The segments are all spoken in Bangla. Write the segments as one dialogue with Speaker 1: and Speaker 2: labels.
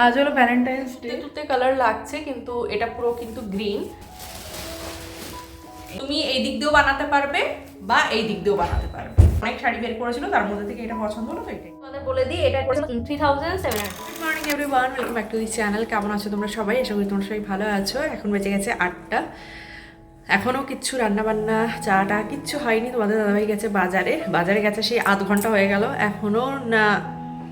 Speaker 1: আজ হলো ভ্যালেন্টাইন্স ডে
Speaker 2: তুতে কালার লাগছে কিন্তু এটা পুরো কিন্তু গ্রিন তুমি এই দিক দিয়েও বানাতে পারবে বা এই দিক দিয়েও বানাতে পারবে। অনেক শাড়ি বের করেছিল তার মধ্যে থেকে এটা পছন্দ হলো তো এটাই।
Speaker 3: তোমাদের বলে দিই এটা three thousand seven
Speaker 1: good morning everyone welcome back to this channel কেমন আছো তোমরা সবাই? আশা করি তোমরা সবাই ভালো আছো। এখন বেজে গেছে আটটা। এখনও কিচ্ছু রান্নাবান্না চাটা কিচ্ছু হয়নি। তোমাদের দাদাভাই গেছে বাজারে। বাজারে গেছে সেই আধ ঘণ্টা হয়ে গেল। এখনও না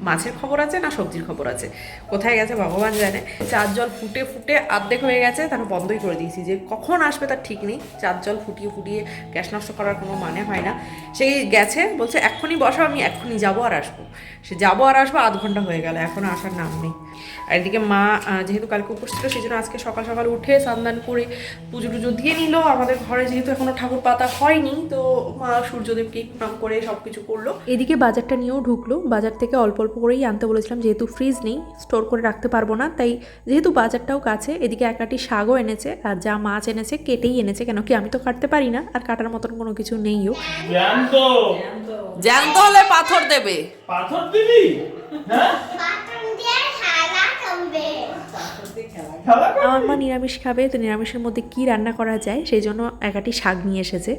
Speaker 1: মাছের খবর আছে না সবজির খবর আছে? কোথায় গেছে ভগবান জানে। চার জল ফুটে ফুটে আর্ধেক হয়ে গেছে তার বন্ধই করে দিয়েছি যে কখন আসবে তার ঠিক নেই। চার জল ফুটিয়ে ফুটিয়ে গ্যাস নষ্ট করার কোনো মানে হয় না। সেই গেছে, বলছে, এক্ষুনি বসো, আমি এক্ষুনি যাব আর আসব। সে যাব আর আসব, আধ ঘণ্টা হয়ে গেল এখনও আসার নাম নেই। আর এদিকে মা যেহেতু কালকে উপোস ছিল সেই জন্য আজকে সকাল সকাল উঠে স্নান করে পুজো টুজো দিয়ে নিল। আমাদের ঘরে যেহেতু এখনও ঠাকুর পাতা হয়নি তো মা সূর্যদেবকে প্রণাম করে সব কিছু করল।
Speaker 4: এদিকে বাজারটা নিয়েও ঢুকলো। বাজার থেকে অল্প অল্প করেই আনতে বলেছিলাম যেহেতু ফ্রিজ নেই স্টোর করে রাখতে পারব না। তাই যেহেতু বাজারটাও কাছে এদিকে একাটি শাকও এনেছে আর যা মাছ এনেছে কেটেই এনেছে কেন কি আমি তো কাটতে পারি না আর কাটার মতন কোনো কিছু নেইও
Speaker 5: জ্যান্ত।
Speaker 2: জ্যান্ত হলে পাথর দেবে।
Speaker 5: পাথর দিবি? হ্যাঁ
Speaker 6: পাটন দিয়ে খেলা করবে
Speaker 5: খেলা কর-
Speaker 4: আমার মা নিরামিষ খাবে তো নিরামিষের মধ্যে কি রান্না করা যায় সেই জন্য একাটি শাক নিয়ে এসেছে।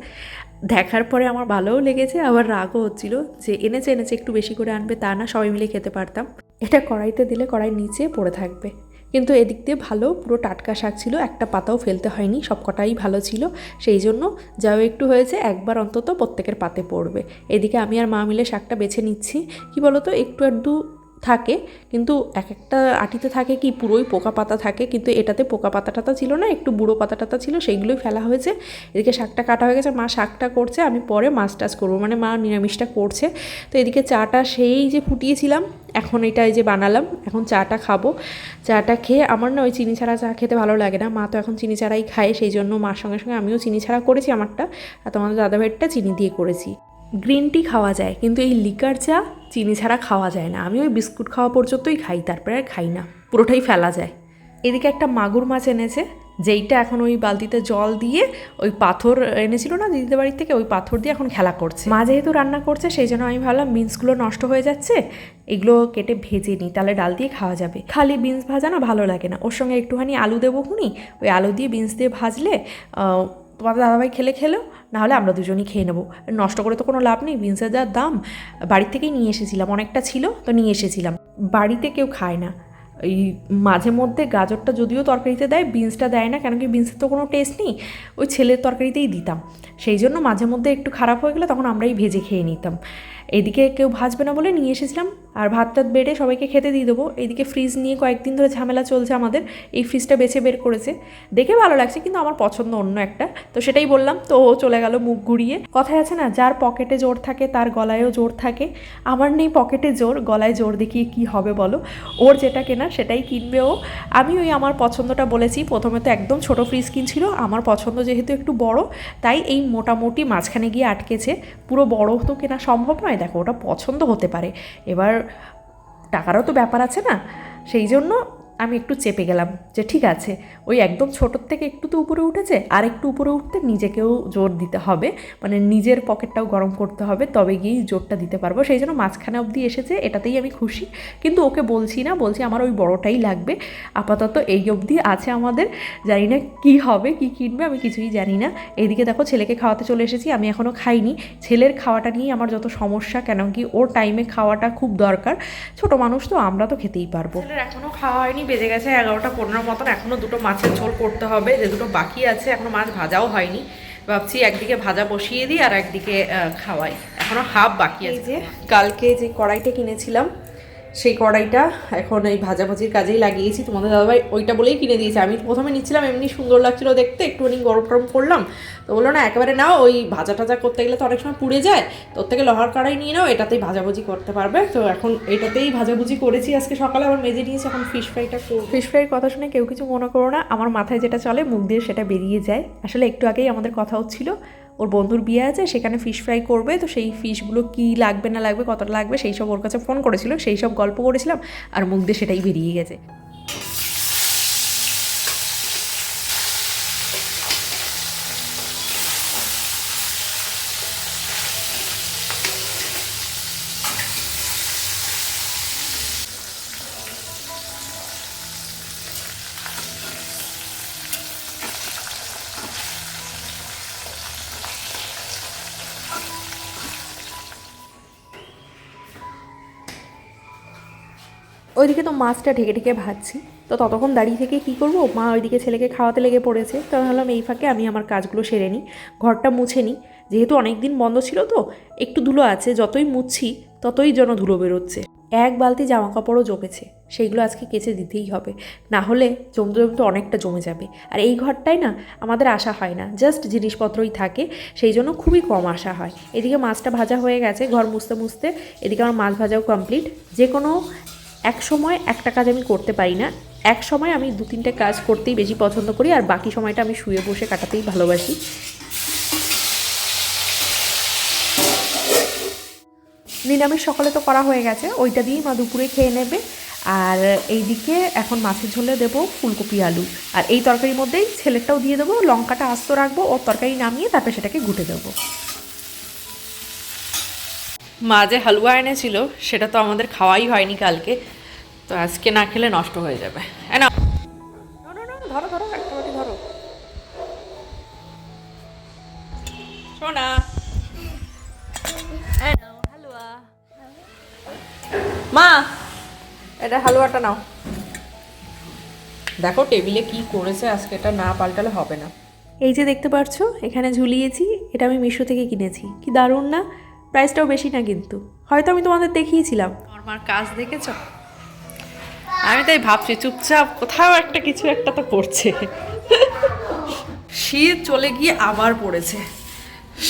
Speaker 4: দেখার পরে আমার ভালোও লেগেছে আবার রাগও হচ্ছিল যে এনেছে এনেছে একটু বেশি করে আনবে তা না সবাই মিলে খেতে পারতাম। এটা কড়াইতে দিলে কড়াই নিচে পড়ে থাকবে। কিন্তু এদিক দিয়ে ভালো পুরো টাটকা শাক ছিল একটা পাতাও ফেলতে হয়নি সব কটাই ভালো ছিল। সেই জন্য যাও একটু হয়েছে একবার অন্তত প্রত্যেকের পাতে পড়বে। এদিকে আমি আর মা মিলে শাকটা বেছে নিচ্ছি। কি বলতো একটু একটু থাকে, কিন্তু এক একটা আটিতে থাকে কি পুরোই পোকা পাতা থাকে, কিন্তু এটাতে পোকা পাতা টাতা ছিল না, একটু বুড়ো পাতা টাতা ছিল, সেইগুলোই ফেলা হয়েছে। এদিকে শাকটা কাটা হয়ে গেছে, মা শাকটা করছে, আমি পরে মাছ টাছ করব মানে মা নিরামিষটা করছে। তো এদিকে চাটা সেই যে ফুটিয়েছিলাম, এখন এটা এই যে বানালাম, এখন চাটা খাব। চাটা খেয়ে আমার না ওই চিনি ছাড়া চা খেতে ভালো লাগে না, মা তো এখন চিনি ছাড়াই খায়, সেই জন্য মার সঙ্গে সঙ্গে আমিও চিনি ছাড়া করেছি আমারটা, আর তোমাদের দাদাভাইয়েরটা চিনি দিয়ে করেছি। গ্রিন টি খাওয়া যায়, কিন্তু এই লিকার চা চিনি ছাড়া খাওয়া যায় না। আমি ওই বিস্কুট খাওয়া পর্যন্তই খাই, তারপরে আর খাই না। পুরোটাই ফেলা যায়। এদিকে একটা মাগুর মাছ এনেছে, যেইটা এখন ওই বালতিতে জল দিয়ে ওই পাথর এনেছিল না দিদিদের বাড়ির থেকে, ওই পাথর দিয়ে এখন খেলা করছে। মা যেহেতু রান্না করছে, সেই জন্য আমি ভাবলাম বিনসগুলো নষ্ট হয়ে যাচ্ছে, এগুলো কেটে ভেজে নিই, তাহলে ডাল দিয়ে খাওয়া যাবে। খালি বিনস ভাজা না, ভালো লাগে না। ওর সঙ্গে একটুখানি আলু দেবো খুনি, ওই আলু দিয়ে বিনস দিয়ে ভাজলে তোমাদের দাদাভাই খেলে খেলো, নাহলে আমরা দুজনই খেয়ে নেব। নষ্ট করে তো কোনো লাভ নেই, বিনসের যা দাম, বাড়ির থেকেই নিয়ে এসেছিলাম, অনেকটা ছিল, তো নিয়ে এসেছিলাম। বাড়িতে কেউ খায় না। এই মাঝে মধ্যে গাজরটা যদিও তরকারিতে দেয়, বিনসটা দেয় না কেন কি বিনসের তো কোনো টেস্ট নেই, ওই ছেলের তরকারিতেই দিতাম। সেই জন্য মাঝে মধ্যে একটু খারাপ হয়ে গেলে তখন আমরাই ভেজে খেয়ে নিতাম। এদিকে কেউ ভাজবে না বলে নিয়ে এসেছিলাম। আর ভাত টাত বেড়ে সবাইকে খেতে দিয়ে দেবো। এদিকে ফ্রিজ নিয়ে কয়েকদিন ধরে ঝামেলা চলছে আমাদের। এই ফ্রিজটা বেছে বের করেছে। দেখে ভালো লাগছে, কিন্তু আমার পছন্দ অন্য একটা। তো সেটাই বললাম, তো ও চলে গেল মুখ ঘুরিয়ে। কথায় আছে না, যার পকেটে জোর থাকে, তার গলায়ও জোর থাকে। আমার নেই পকেটে জোর, গলায় জোর দেখিয়ে কি হবে বলো? ওর যেটা কেনার সেটাই কিনবে ও। আমি ওই আমার পছন্দটা বলেছি। প্রথমে তো একদম ছোট ফ্রিজ কিনছিল। আমার পছন্দ যেহেতু একটু বড়, তাই এই মোটামুটি মাঝখানে গিয়ে আটকেছে। পুরো বড় তো কেনা সম্ভব নয় দেখো ওটা পছন্দ হতে পারে। এবার টাকারও তো ব্যাপার আছে না। সেই জন্য আমি একটু চেপে গেলাম যে, ঠিক আছে, ওই একদম ছোটোর থেকে একটু তো উপরে উঠেছে, আর একটু উপরে উঠতে নিজেকেও জোর দিতে হবে। মানে নিজের পকেটটাও গরম করতে হবে, তবে গিয়েই জোরটা দিতে পারব। সেই জন্য মাঝখানে অবধি এসেছে, এটাতেই আমি খুশি। কিন্তু ওকে বলছি না, বলছি আমার ওই বড়টাই লাগবে। আপাতত এই অবধি আছে আমাদের। জানি না কী হবে, কি কিনবে, আমি কিছুই জানি না। এদিকে দেখো ছেলেকে খাওয়াতে চলে এসেছি, আমি এখনও খাইনি। ছেলের খাওয়াটা নিয়েই আমার যত সমস্যা কেন কি ওর টাইমে খাওয়াটা খুব দরকার। ছোট মানুষ তো, আমরা তো খেতেই পারব।
Speaker 1: ছেলের এখনও খাওয়া হয়নি বেজে গেছে এগারোটা পনেরো মতন এখনও দুটো মাছের ঝোল করতে হবে যে দুটো বাকি আছে এখনও মাছ ভাজাও হয়নি। ভাবছি একদিকে ভাজা বসিয়ে দিই আর একদিকে খাওয়াই। এখনও হাফ বাকি আছে। যে কালকে যে কড়াইটা কিনেছিলাম সেই কড়াইটা এখন এই ভাজাভাজির কাজেই লাগিয়েছি। তোমাদের দাদাভাই ওইটা বলেই কিনে দিয়েছে। আমি প্রথমে নিচ্ছিলাম এমনি সুন্দর লাগছিল দেখতে একটুখানি গরম টরম করলাম। তো বলল, না, একেবারে নাও, ওই ভাজা টাজা করতে গেলে তো অনেক সময় পুড়ে যায়, তোর থেকে লোহার কড়াই নিয়ে নাও, এটাতেই ভাজাভুজি করতে পারবে। তো এখন এটাতেই ভাজাভুজি করেছি আজকে সকালে, আবার মেজে নিয়েছি, এখন ফিশ ফ্রাইটা
Speaker 4: ফিশ ফ্রাইয়ের কথা শুনে কেউ কিছু মনে করো না, আমার মাথায় যেটা চলে, মুখ দিয়ে সেটা বেরিয়ে যায়। আসলে একটু আগেই আমাদের কথা হচ্ছিল, ওর বন্ধুর বিয়ে আছে, সেখানে ফিশ ফ্রাই করবে, তো সেই ফিশগুলো কি লাগবে, না লাগবে, কতটা লাগবে, সেই সব ওর কাছে ফোন করেছিল, সেই সব গল্প করেছিলাম, আর মুখ দিয়ে সেটাই বেরিয়ে গেছে। ওইদিকে তো মাছটা ঢেকে ঢেকে ভাজছি। তো ততক্ষণ দাঁড়িয়ে থেকে কি করব? মা ওইদিকে ছেলেকে খাওয়াতে লেগে পড়েছে। তো ভাবলাম, এই ফাঁকে আমি আমার কাজগুলো সেরে নিই। ঘরটা মুছে নিই। যেহেতু অনেক দিন বন্ধ ছিল তো, একটু ধুলো আছে। যতই মুছছি ততই যেন ধুলো বেরোচ্ছে। এক বালতি জামা কাপড়ও জমেছে সেইগুলো আজকে কেচে দিতেই হবে। না হলে জমতে জমতে অনেকটা জমে যাবে। আর এই ঘরটাই না, আমাদের আসা হয় না। জাস্ট জিনিসপত্রই থাকে। সেই জন্য খুবই কম আসা হয়। এদিকে মাছটা ভাজা হয়ে গেছে। ঘর মুছতে মুছতে এদিকে আমার মাছ ভাজাও কমপ্লিট। যে কোনো এক সময় একটা কাজ আমি করতে পারি না, এক সময় আমি দু তিনটে কাজ করতেই বেশি পছন্দ করি, আর বাকি সময়টা আমি শুয়ে বসে কাটাতেই ভালোবাসি। নিরামিষ সকালে তো করা হয়ে গেছে, ওইটা দিয়েই মা দুপুরে খেয়ে নেবে। আর এইদিকে এখন মাছের ঝোলে দেবো ফুলকপি আলু। আর এই তরকারির মধ্যেই ছেলেরটাও দিয়ে দেবো, লঙ্কাটা আস্ত রাখব, ওর তরকারি নামিয়ে তারপরে সেটাকে ঘুটে দেবো।
Speaker 1: মা যে হালুয়া এনেছিল সেটা তো আমাদের খাওয়াই হয়নি কালকে। তো আজকে না খেলে নষ্ট হয়ে যাবে। ধরো ধরো একটা বাটি ধরো। সোনা। মা এটা হালুয়াটা নাও। দেখো টেবিলে কি করেছে আজকে এটা না পাল্টালে হবে না।
Speaker 4: এই যে দেখতে পাচ্ছো এখানে ঝুলিয়েছি এটা আমি মিশো থেকে কিনেছি। কি দারুণ না? প্রাইসটাও বেশি না কিন্তু। হয়তো আমি তোমাদের দেখিয়েছিলাম।
Speaker 1: আমার মার কাজ দেখেছ? আমি তাই ভাবছি, চুপচাপ কোথাও একটা কিছু একটা তো করছে শীত চলে গিয়ে আবার পড়েছে।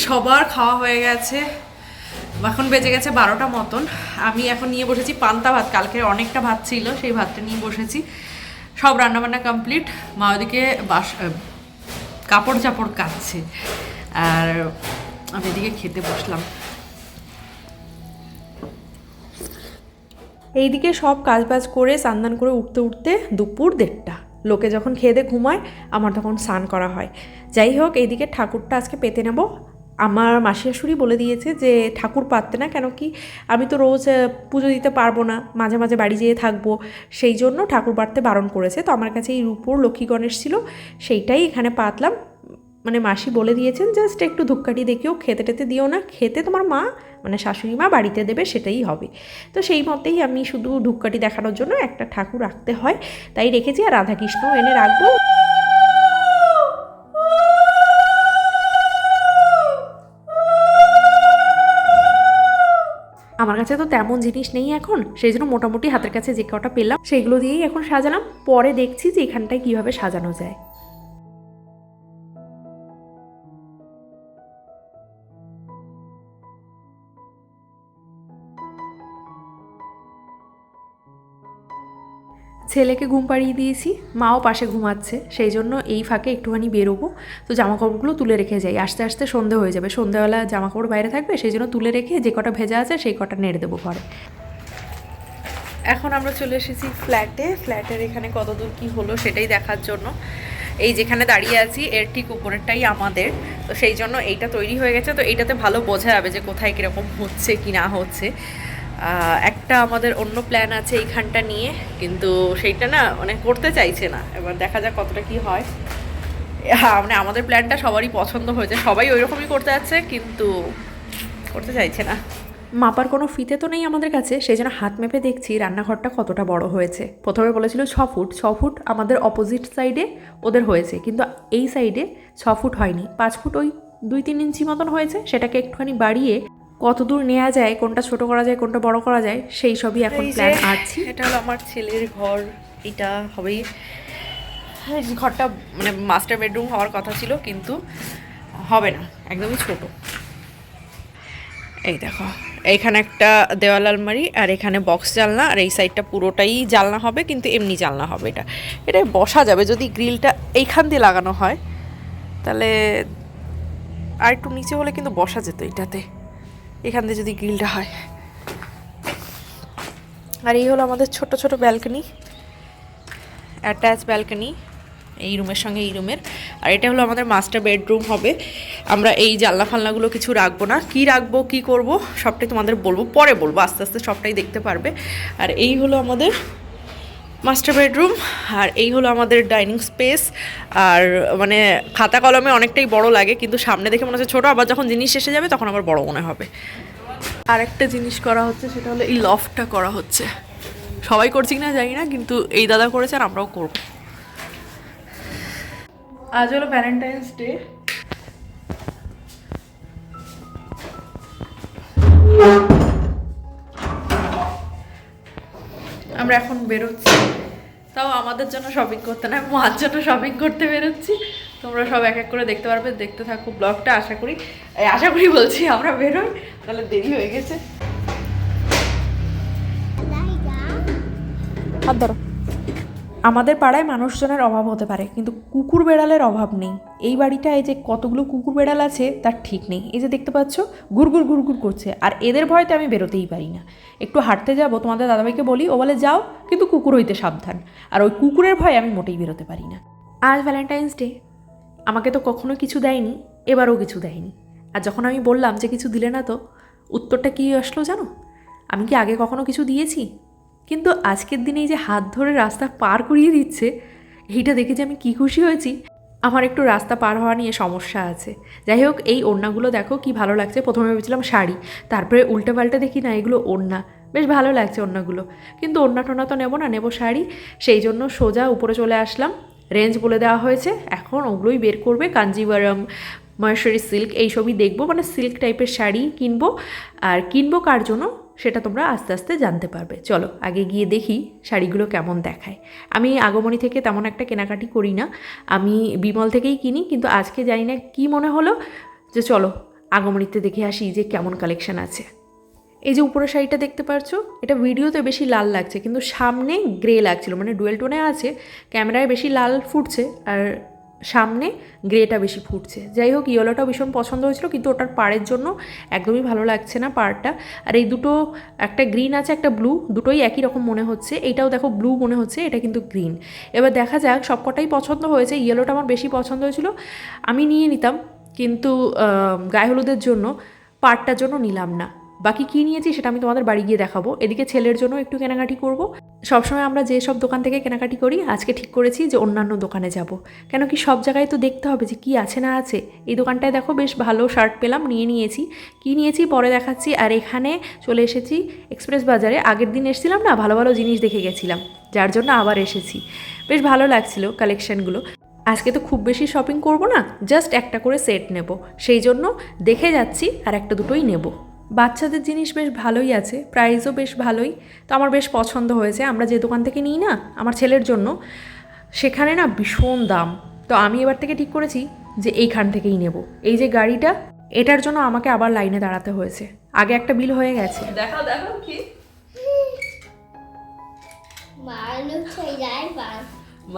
Speaker 1: সবার খাওয়া হয়ে গেছে। এখন বেজে গেছে বারোটা মতন। আমি এখন নিয়ে বসেছি পান্তা ভাত। কালকে অনেকটা ভাত ছিল, সেই ভাতটা নিয়ে বসেছি। সব রান্নাবান্না কমপ্লিট। মা ওদিকে বাস কাপড় চাপড় কাচ্ছে। আর আমি এদিকে খেতে বসলাম।
Speaker 4: এইদিকে সব কাজবাজ করে, স্নান করে উঠতে উঠতে দুপুর দেড়টা। লোকে যখন খেয়ে দিয়ে ঘুমায়, আমার তখন স্নান করা হয়। যাই হোক, এইদিকে ঠাকুরটা আজকে পেতে নেব। আমার মাসি শাশুড়ি বলে দিয়েছে যে, ঠাকুর পাততে না কেন কি? আমি তো রোজ পুজো দিতে পারব না। মাঝে মাঝে বাড়ি যেয়ে থাকব। সেই জন্য ঠাকুর পাততে বারণ করেছে। তো আমার কাছে এই রূপোর লক্ষ্মী গণেশ ছিল, সেইটাই এখানে পাতলাম। মানে মাসি বলে দিয়েছেন, জাস্ট একটু ধূপকাঠি দেখিও, খেতে টেতে দিও না। খেতে তোমার মা মানে শাশুড়ি মা বাড়িতে দেবে, সেটাই হবে। তো সেই মতেই আমি শুধু ধূপকাঠি দেখানোর জন্য একটা ঠাকুর রাখতে হয়। তাই রেখেছি আর রাধাকৃষ্ণ এনে রাখব। আমার কাছে তো তেমন জিনিস নেই এখন। সেই জন্য মোটামুটি হাতের কাছে যে কটা পেলাম, সেগুলো দিয়েই এখন সাজালাম। পরে দেখছি যে এখানটায় কীভাবে সাজানো যায়। ছেলেকে ঘুম পাড়িয়ে দিয়েছি, মাও পাশে ঘুমাচ্ছে, সেই জন্য এই ফাঁকে একটুখানি বেরোবো। তো জামা কাপড়গুলো তুলে রেখে যাই, আস্তে আস্তে সন্ধে হয়ে যাবে। সন্ধেবেলা জামা কাপড় বাইরে থাকবে, সেই জন্য তুলে রেখে যে কটা ভেজা আছে সেই কটা নেড়ে দেবো ঘরে।
Speaker 1: এখন আমরা চলে এসেছি ফ্ল্যাটে। ফ্ল্যাটের এখানে কত দূর কী হলো সেটাই দেখার জন্য। এই যেখানে দাঁড়িয়ে আছি, এর ঠিক উপরেরটাই আমাদের। তো সেই জন্য এইটা তৈরি হয়ে গেছে। তো এইটাতে ভালো বোঝা যাবে যে কোথায় কীরকম হচ্ছে কি না হচ্ছে। একটা আমাদের অন্য প্ল্যান আছে এইখানটা নিয়ে, কিন্তু সেইটা না মানে করতে চাইছে না। এবার দেখা যাক কতটা কি হয়। হ্যাঁ মানে আমাদের প্ল্যানটা সবারই পছন্দ হয়েছে, সবাই ওই রকমই করতে যাচ্ছে, কিন্তু করতে চাইছে না।
Speaker 4: মাপার কোনো ফিতে তো নেই আমাদের কাছে, সেই জন্য হাত মেপে দেখছি রান্নাঘরটা কতটা বড় হয়েছে। প্রথমে বলেছিল ছ ফুট ছ ফুট আমাদের অপোজিট সাইডে ওদের হয়েছে, কিন্তু এই সাইডে ছ ফুট হয়নি। পাঁচ ফুট ওই দুই তিন ইঞ্চি মতন হয়েছে, সেটাকে একটুখানি বাড়িয়ে কত দূর নেওয়া যায় কোনটা ছোট করা যায় কোনটা বড় করা যায় সেই সবই এখন প্ল্যান আছি।
Speaker 1: এটা হলো আমার ছেলের ঘর এটা হবেই। ঘরটা মানে মাস্টার বেডরুম হওয়ার কথা ছিল কিন্তু হবে না একদমই ছোট। এই দেখো এইখানে একটা দেওয়াল আলমারি আর এখানে বক্স জানলা আর এই সাইডটা পুরোটাই জানলা হবে কিন্তু এমনি জানলা হবে এটা। এটা বসা যাবে যদি গ্রিলটা এইখান দিয়ে লাগানো হয় তাহলে আর একটু নিচে হলে কিন্তু বসা যেত এটাতে। এখান দিয়ে যদি গ্রিলটা হয়। আর এই হলো আমাদের ছোট ছোট ব্যালকনি অ্যাটাচ ব্যালকনি এই রুমের সঙ্গে এই রুমের আর এটা হলো আমাদের মাস্টার বেডরুম হবে। আমরা এই জানলা ফালনাগুলো কিছু রাখব না। কি রাখব, কি করব, সবটাই তোমাদের বলব। পরে বলব, আস্তে আস্তে সবটাই দেখতে পারবে। আর এই হলো আমাদের মাস্টার বেডরুম আর এই হলো আমাদের ডাইনিং স্পেস আর মানে খাতা কলমে অনেকটাই বড় লাগে, কিন্তু সামনে দেখে মনে হচ্ছে ছোটো, আবার যখন জিনিস এসে যাবে তখন আবার বড় মনে হবে। আর একটা জিনিস করা হচ্ছে, সেটা হলো এই লফটটা করা হচ্ছে। সবাই করছি কিনা জানি না, কিন্তু এই দাদা করেছে আর আমরাও করব। আজ হলো ভ্যালেন্টাইন্স ডে আমরা এখন বেরোচ্ছি। তাও আমাদের জন্য শপিং করতে না মার জন্য শপিং করতে বেরোচ্ছি। তোমরা সব এক এক করে দেখতে পারবে দেখতে থাকো ব্লগটা আশা করি এই আশা করি বলছি আমরা বেরোই তাহলে দেরি হয়ে গেছে।
Speaker 4: হাত ধরো। আমাদের পাড়ায় মানুষজনের অভাব হতে পারে, কিন্তু কুকুর বেড়ালের অভাব নেই। এই বাড়িটায় যে কতগুলো কুকুর বেড়াল আছে, তার ঠিক নেই। এই যে দেখতে পাচ্ছ গুড়গুড় গুড়গুড় করছে। আর এদের ভয়তে আমি বেরোতেই পারি না। একটু হাঁটতে যাব, তোমাদের দাদাভাইকে বলি, ও বলে, যাও, কিন্তু কুকুর হইতে সাবধান। আর ওই কুকুরের ভয়ে আমি মোটেই বেরোতে পারি না। আজ ভ্যালেন্টাইন্স ডে আমাকে তো কখনো কিছু দেয়নি, এবারও কিছু দেয়নি। আর যখন আমি বললাম যে কিছু দিলে না তো, উত্তরটা কী আসলো জানো? আমি কি আগে কখনো কিছু দিয়েছি? কিন্তু আজকের দিনে এই যে হাত ধরে রাস্তা পার করিয়ে দিচ্ছে, এইটা দেখে যে আমি কী খুশি হয়েছি। আমার একটু রাস্তা পার হওয়া নিয়ে সমস্যা আছে। যাই হোক, এই ওড়নাগুলো দেখো কি ভালো লাগছে। প্রথমে ভেবেছিলাম শাড়ি, তারপরে উল্টে পাল্টে দেখি, না, এগুলো ওড়না। বেশ ভালো লাগছে ওড়নাগুলো। কিন্তু ওড়না টোনা তো নেব না, নেব শাড়ি। সেই জন্য সোজা উপরে চলে আসলাম। রেঞ্জ বলে দেওয়া হয়েছে। এখন ওগুলোই বের করবে। কাঞ্জিভারম মহেশ্বরী সিল্ক, এইসবই দেখব। মানে সিল্ক টাইপের শাড়ি কিনবো। আর কিনবো কার জন্য? সেটা তোমরা আস্তে আস্তে জানতে পারবে। চলো, আগে গিয়ে দেখি শাড়িগুলো কেমন দেখায়। আমি আগমনী থেকে তেমন একটা কেনাকাটি করি না। আমি বিমল থেকেই কিনি, কিন্তু আজকে জানি না কী মনে হলো যে চলো, আগমনীতে দেখে আসি যে কেমন কালেকশন আছে। এই যে উপরের শাড়িটা দেখতে পারছ, এটা ভিডিওতে বেশি লাল লাগছে, কিন্তু সামনে গ্রে লাগছিল মানে ডুয়েল টোনে আছে, ক্যামেরায় বেশি লাল ফুটছে, আর সামনে গ্রেটা বেশি ফুটছে। যাই হোক ইয়েলোটাও ভীষণ পছন্দ হয়েছিল, কিন্তু ওটার পাড়ের জন্য একদমই ভালো লাগছে না পাড়টা। আর এই দুটো, একটা গ্রিন আছে, একটা ব্লু, দুটোই একই রকম মনে হচ্ছে। এইটাও দেখো ব্লু মনে হচ্ছে, এটা কিন্তু গ্রিন। এবার দেখা যাক, সবকটাই পছন্দ হয়েছে, ইয়েলোটা আমার বেশি পছন্দ হয়েছিল। আমি নিয়ে নিতাম, কিন্তু গায়ে হলুদের জন্য, পাড়টার জন্য নিলাম না। বাকি কী নিয়েছি সেটা আমি তোমাদের বাড়ি গিয়ে দেখাবো। এদিকে ছেলের জন্য একটু কেনাকাটি করব। সবসময় আমরা যে সব দোকান থেকে কেনাকাটি করি, আজকে ঠিক করেছি যে অন্যান্য দোকানে যাব। কেন কি সব জায়গায় তো দেখতে হবে যে কি আছে না আছে। এই দোকানটায় দেখো বেশ ভালো শার্ট পেলাম, নিয়ে নিয়েছি। কি নিয়েছি পরে দেখাচ্ছি। আর এখানে চলে এসেছি এক্সপ্রেস বাজারে। আগের দিন এসেছিলাম না, ভালো ভালো জিনিস দেখে গেছিলাম, যার জন্য আবার এসেছি। বেশ ভালো লাগছিল কালেকশনগুলো। আজকে তো খুব বেশি শপিং করব না, জাস্ট একটা করে সেট নেব। সেই জন্য দেখে যাচ্ছি আর একটা দুটোই নেব। বাচ্চাদের জিনিস বেশ ভালোই আছে প্রাইসও বেশ ভালোই। তো আমার বেশ পছন্দ হয়েছে আমরা যে দোকান থেকে নিই না আমার ছেলের জন্য সেখানে না ভীষণ দাম। তো আমি এবার থেকে ঠিক করেছি যে এইখান থেকেই নেব। এই যে গাড়িটা এটার জন্য আমাকে আবার লাইনে দাঁড়াতে হয়েছে। আগে একটা বিল হয়ে গেছে।
Speaker 1: দেখাও দেখাও কি?
Speaker 6: মানুষ হয়ে যায়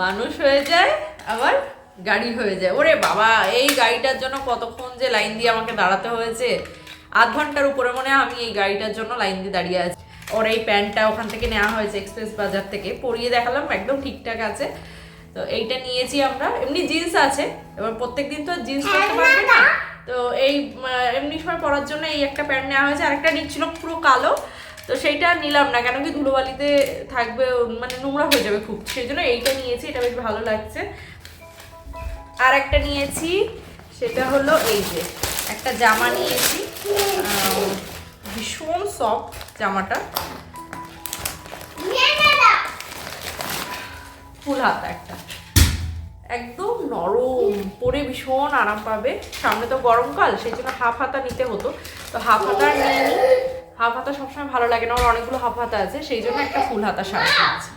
Speaker 1: মানুষ হয়ে যায় আবার গাড়ি হয়ে যায়। ওরে বাবা এই গাড়িটার জন্য কতক্ষণ যে লাইন দিয়ে আমাকে দাঁড়াতে হয়েছে? আধ ঘণ্টার উপরে মনে হয় আমি এই গাড়িটার জন্য লাইন দিয়ে দাঁড়িয়ে আছি। ওর এই প্যান্টটা ওখান থেকে নেওয়া হয়েছে এক্সপ্রেস বাজার থেকে। পরিয়ে দেখালাম একদম ঠিকঠাক আছে। তো এইটা নিয়েছি আমরা। এমনি জিন্স আছে। এবার প্রত্যেক দিন তো জিন্স পরতে পারবে না। তো এই এমনি সময় পরার জন্য এই একটা প্যান্ট নেওয়া হয়েছে। আরেকটা নিচ্ছিল পুরো কালো। তো সেইটা নিলাম না কেন কি ধুলোবালিতে থাকবে মানে নোংরা হয়ে যাবে খুব। সেই জন্য এইটা নিয়েছি এটা বেশ ভালো লাগছে। আর একটা নিয়েছি সেটা হলো এই যে। একটা জামা নিয়েছি। ভীষণ সফট জামাটা। ফুল হাতা একটা। একদম নরম, পরে ভীষণ আরাম পাবে। সামনে তো গরমকাল, সেই জন্য হাফ হাতা নিতে হতো। তো হাফ হাতা নিইনি হাফ হাতা সবসময় ভালো লাগে না আমার অনেকগুলো হাফ হাতা আছে, সেই জন্য একটা ফুল হাতা শাড়ি নিয়েছি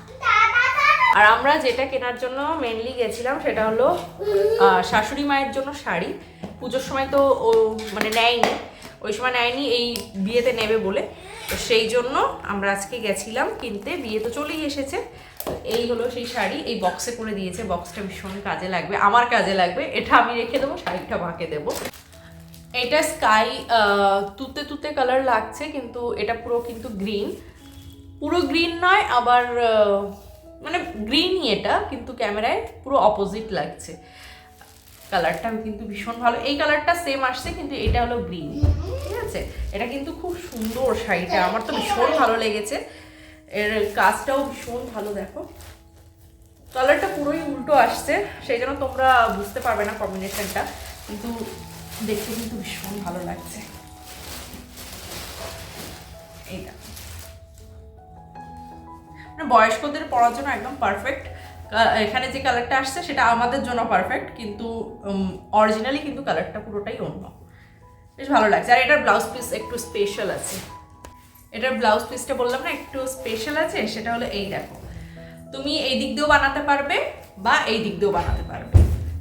Speaker 1: আর আমরা যেটা কেনার জন্য মেনলি গেছিলাম, সেটা হলো শাশুড়ি মায়ের জন্য শাড়ি। পুজোর সময় তো ও মানে নেয়নি। ওই সময় নেয়নি, এই বিয়েতে নেবে বলে। তো সেই জন্য আমরা আজকে গেছিলাম কিনতে, বিয়ে তো চলেই এসেছে। এই হলো সেই শাড়ি, এই বক্সে করে দিয়েছে। বক্সটা ভীষণ কাজে লাগবে, আমার কাজে লাগবে। এটা আমি রেখে দেবো, শাড়িটা মাকে দেবো। এটা স্কাই তুতে তুতে কালার লাগছে, কিন্তু এটা পুরো কিন্তু গ্রিন পুরো গ্রিন নয়, আবার মানে গ্রিনই এটা, কিন্তু ক্যামেরায় পুরো অপোজিট লাগছে। কালারটা কিন্তু ভীষণ ভালো। এই কালারটা সেম আসছে, কিন্তু এটা হলো গ্রিন ঠিক আছে এটা কিন্তু খুব সুন্দর শাড়িটা আমার তো ভীষণ ভালো লেগেছে। এর কাজটাও ভীষণ ভালো দেখো। কালারটা পুরোই উল্টো আসছে সেই জন্য তোমরা বুঝতে পারবে না কম্বিনেশনটা কিন্তু দেখতে কিন্তু ভীষণ ভালো লাগছে। এইটা। মানে বয়স্কদের পরার জন্য একদম পারফেক্ট এখানে যে কালারটা আসছে সেটা আমাদের জন্য পারফেক্ট কিন্তু অরিজিনালি কিন্তু কালারটা পুরোটাই অন্য। বেশ ভালো লাগছে। আর এটার ব্লাউজ পিস একটু স্পেশাল আছে। এটার ব্লাউজ পিসটা বললাম না, একটু স্পেশাল আছে, সেটা হলো এই দেখো। তুমি এই দিক দিয়েও বানাতে পারবে বা এই দিক দিয়েও বানাতে পারবে।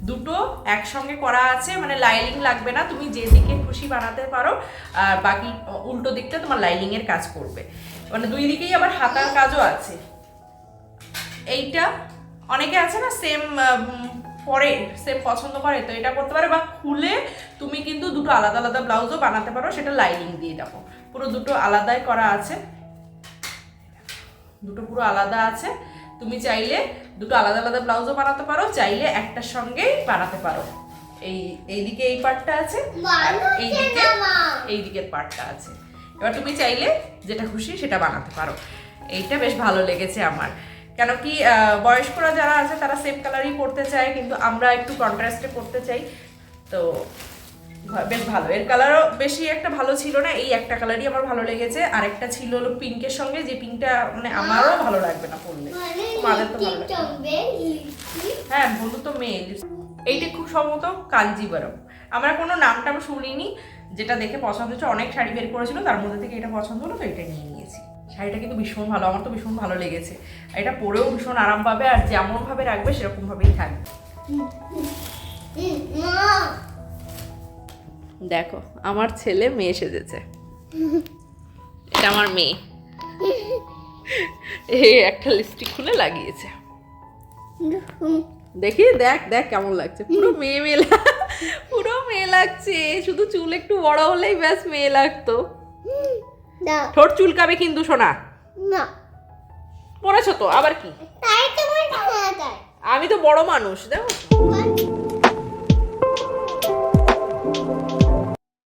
Speaker 1: দুটো একসঙ্গে করা আছে মানে লাইলিং লাগবে না, তুমি যে দিকে খুশি বানাতে পারো, আর বাকি উল্টো দিকটা তোমার লাইলিং এর কাজ করবে। মানে দুই দিকেই আবার হাতার কাজও আছে। এইটা অনেকে আছে না সেম পরে সে পছন্দ করে তো এটা করতে পারে। বা খুলে তুমি কিন্তু দুটো আলাদা আলাদা ব্লাউজও বানাতে পারো সেটা লাইনিং দিয়ে দেখো। পুরো দুটো আলাদাই করা আছে। দুটো পুরো আলাদা আছে। তুমি চাইলে দুটো আলাদা আলাদা ব্লাউজও বানাতে পারো চাইলে একটার সঙ্গেই বানাতে পারো। এই এইদিকে এই পার্টটা আছে এইদিকে এই দিকের পার্টটা আছে। এবার তুমি চাইলে যেটা খুশি সেটা বানাতে পারো। এইটা বেশ ভালো লেগেছে আমার। কেন কি বয়স্করা যারা আছে তারা সেম কালারই পড়তে চায় কিন্তু আমরা একটু কন্ট্রাস্টে পড়তে চাই। তো বেশ ভালো। এর কালারও বেশি একটা ভালো ছিল না এই একটা কালারই আমার ভালো লেগেছে। আর একটা ছিল হলো পিঙ্কের সঙ্গে যে পিঙ্কটা মানে আমারও ভালো লাগবে না পরলে মাদের তো ভালো লাগবে হ্যাঁ বন্ধু তো মেয়ে এইটা খুব সম্ভবত কাঞ্জিবরম। আমরা কোনো নাম টাম শুনিনি যেটা দেখে পছন্দ হচ্ছে অনেক শাড়ি বের করেছিল তার মধ্যে থেকে এটা পছন্দ হলো তো এটা নিয়ে নিয়েছি। শাড়িটা কিন্তু ভীষণ ভালো, আমার তো ভীষণ ভালো লেগেছে। এটা পরেও ভীষণ আরাম পাবে আর যেমন ভাবে রাখবে সেরকম ভাবেই থাকবে।
Speaker 2: দেখো, আমার ছেলে মেয়ে সেজেছে। এটা আমার মেয়ে। এই একটা লিপস্টিক খুলে লাগিয়েছে। দেখি, দেখ দেখ কেমন লাগছে। পুরো মেয়ে মেয়ে পুরো মেয়ে লাগছে। শুধু চুল একটু বড় হলেই ব্যাস মেয়ে লাগতো।
Speaker 7: না।
Speaker 2: ঠোঁট চুলকাবে কিন্তু শোনা
Speaker 7: না।
Speaker 2: পড়েছো তো আবার কি?
Speaker 7: তাই তো হয়
Speaker 2: আমি তো বড় মানুষ দেখো।